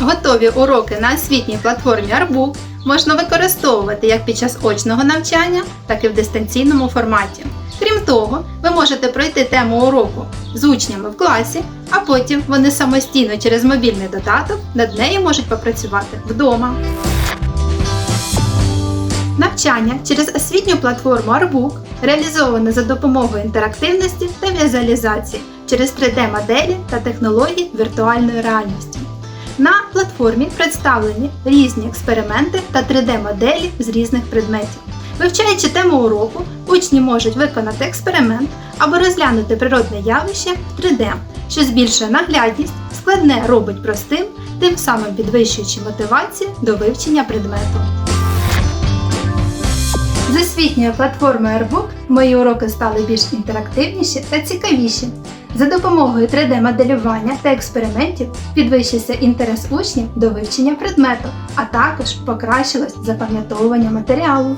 Готові уроки на освітній платформі Arbook можна використовувати як під час очного навчання, так і в дистанційному форматі. Крім того, ви можете пройти тему уроку з учнями в класі, а потім вони самостійно через мобільний додаток над нею можуть попрацювати вдома. Навчання через освітню платформу Arbook реалізоване за допомогою інтерактивності та візуалізації через 3D-моделі та технології віртуальної реальності. На платформі представлені різні експерименти та 3D-моделі з різних предметів. Вивчаючи тему уроку, учні можуть виконати експеримент або розглянути природне явище в 3D, що збільшує наглядність, складне робить простим, тим самим підвищуючи мотивацію до вивчення предмету. З освітньою платформою Airbook мої уроки стали більш інтерактивніші та цікавіші. За допомогою 3D-моделювання та експериментів підвищився інтерес учнів до вивчення предмету, а також покращилось запам'ятовування матеріалу.